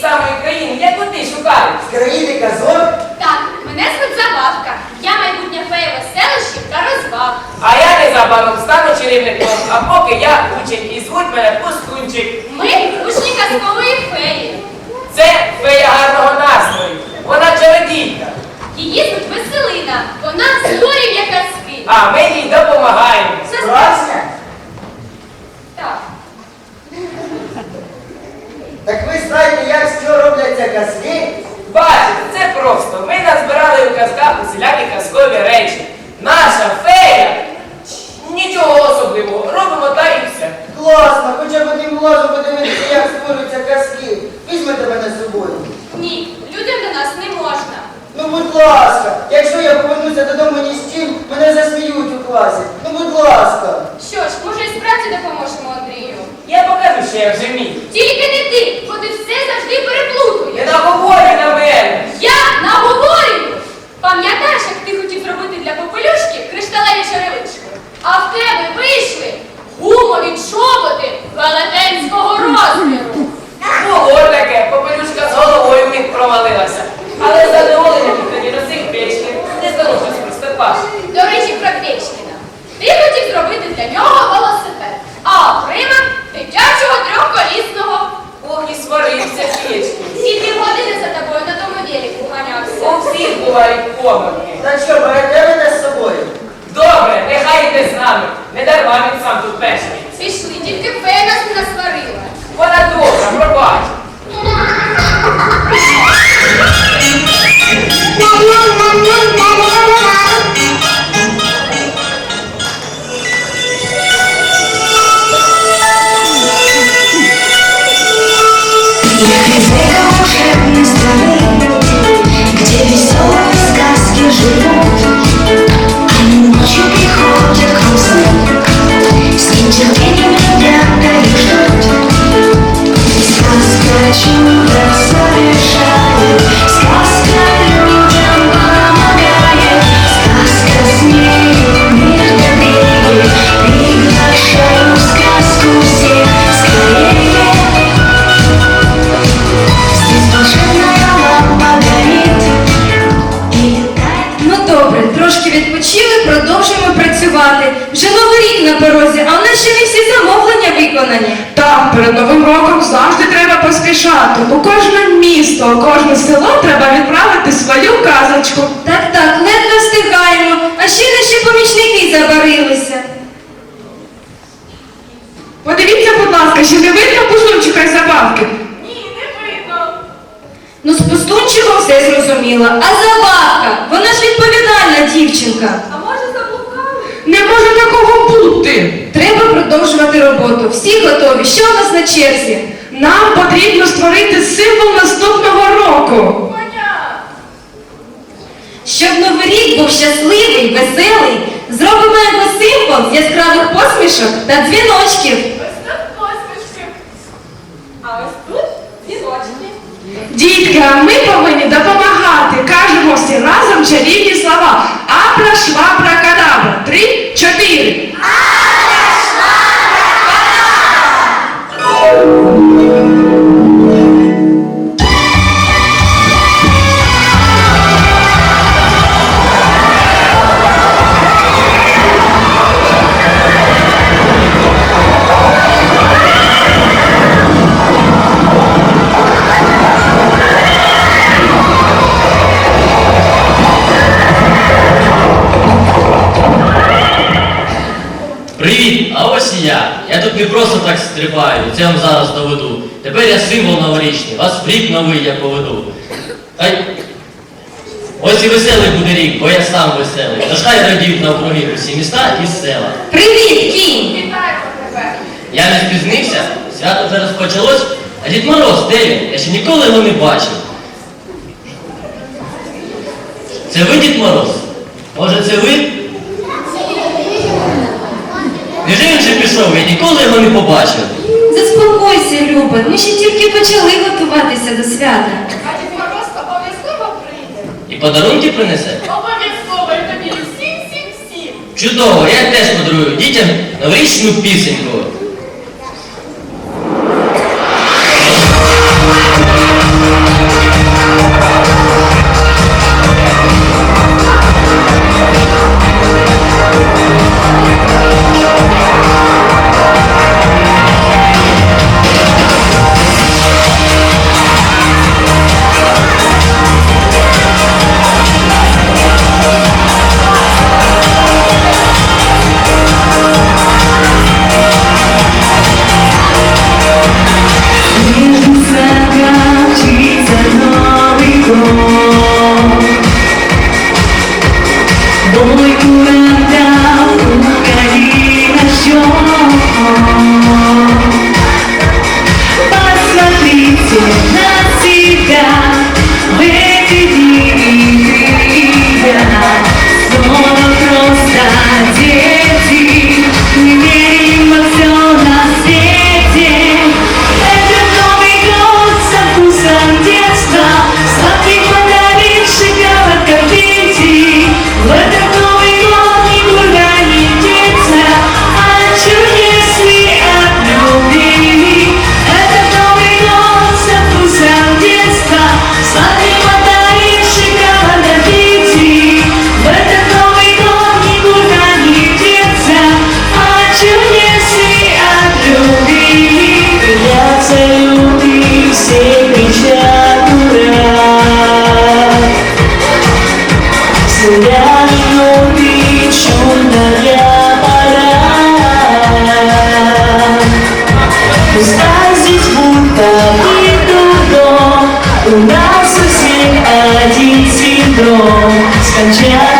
Тієї самої країни, як ти шукають? З країни казок. Так, мене звуть Забавка. Я майбутня фея веселищів та розваг. А я незабаром стану чарівником, а поки я учень і звуть мене Пустунчик. Ми учні казкової феї. Це фея гарного настрою. Вона чародійка, Її звуть Веселина. Вона створює казки. а ми їй допомагаємо. Класно. Так. Так ви знаєте, як з чого робляться казки? Бачите, це просто. Ми назбирали у казках усілякі казкові речі. Наша фея нічого особливого. Робимо та і все. Класно, хоча б одним глазом подивитися, як створюються казки. Візьмете мене з собою. Ні, людям до нас не можна. Ну, будь ласка, якщо я повернуся додому ні з чим, мене засміють у класі. Ну, будь ласка. Що ж, може і справді допоможемо Андрію? Я покажу, що я вже міг. Тільки не ти, бо ти все завжди Не переплутуєш. наговорюй на мене. Я наговорюю! Пам'ятаєш, як ти хотів зробити для попелюшки кришталеві черевички? А в тебе вийшли гумові чоботи велетенського розміру. Було таке, попелюшка з головою в них провалилася. Але задоволення ти тоді носив печки. Не здалося приступаш. До речі, про Кречкіна. Ти хотів зробити для нього велосипед, а отримав дитячого трьохколісного. Ох, і сварився печки. Ці півгодини за тобою на тому велику ганявся. У всіх бувають помилки. Так що, берете мене з собою? Добре, нехай йде з нами. Не дарма він сам тут пешний. Пішли, тільки фея нас не насварила. Вона добра, пробач. Я на порозі, в нас ще не всі замовлення виконані. Так, перед новим роком завжди треба поспішати. У кожне місто, у кожне село треба відправити свою казочку. Так, так, ледве встигаємо, а ще наші помічники забарилися. Подивіться, будь ласка, чи не видно пузунчика й забавки? Ні, не видно. Ну, з пустунчиком все зрозуміло. А забавка, вона ж відповідальна дівчинка. А може заблукали? Не. Треба продовжувати роботу. Всі готові. Що у нас на черзі? Нам потрібно створити символ наступного року. Щоб новий рік був щасливий, веселий, зробимо його символ з яскравих посмішок та дзвіночків. Ось тут посмішки. А ось тут дзвіночки. Дітки, а ми повинні допомагати. Кажемо всі разом чарівні слова. Абра, швабра, кадабра. Три, чотири. Я. Тут не просто так стрибаю, це я вам зараз доведу. Тепер я символ новорічний, вас в рік новий я поведу. Та ось і веселий буде рік, бо я сам веселий. Тож хай радіють навкруги усі міста і села. Привіт, кінь! Я не спізнився, свято вже розпочалось, а Дід Мороз, де він? Я ще ніколи його не бачив. Це ви, Дід Мороз? Може, це ви? Невже він вже пішов? Я ніколи його не побачив. Заспокойся, Люба, ми ще тільки почали готуватися до свята. А Дід Мороз обов'язково прийде. І подарунки принесе? Обов'язково і тобі всім, всім, всім. Чудово, я теж подарую дітям новорічну пісеньку. Tinha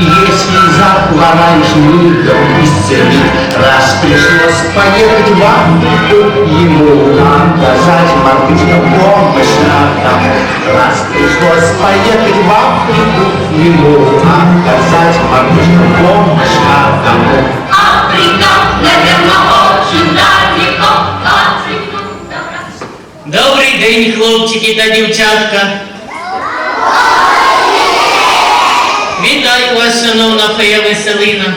и если за оранжевый дом исцелить, раз пришлось понять, поехать в Африку, ему показать мартышкам помощь надо. Раз пришлось поехать в Африку, ему показать мартышкам помощь надо. Добрий день, хлопчики та дівчатка. Вас, шановна фея Веселина.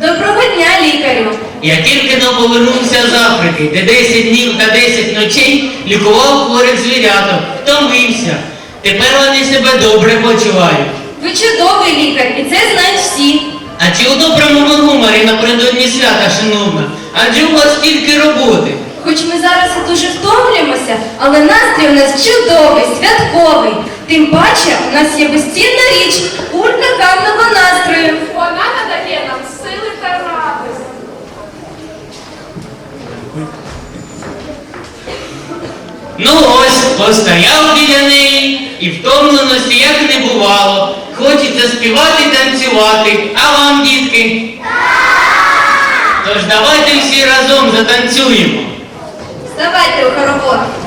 Доброго дня, лікарю. Я тільки но повернувся з Африки, де 10 днів та 10 ночей лікував хворих звіряток, втомився. Тепер вони себе добре почувають. Ви чудовий лікар, і це знають всі. А чи у доброму гуморі напередодні свята, шановна? Адже у вас стільки роботи. Хоч ми зараз і дуже втомлюємося, але настрій у нас чудовий, святковий. Тим паче, у нас є безцінна річ, кулька гарного настрою. Вона надає нам сили та радості. Ну ось, постояв біля неї, і втомленості як не бувало. Хочеться співати і танцювати. А вам, дітки? Тож давайте всі разом затанцюємо. Вставайте у хоровод.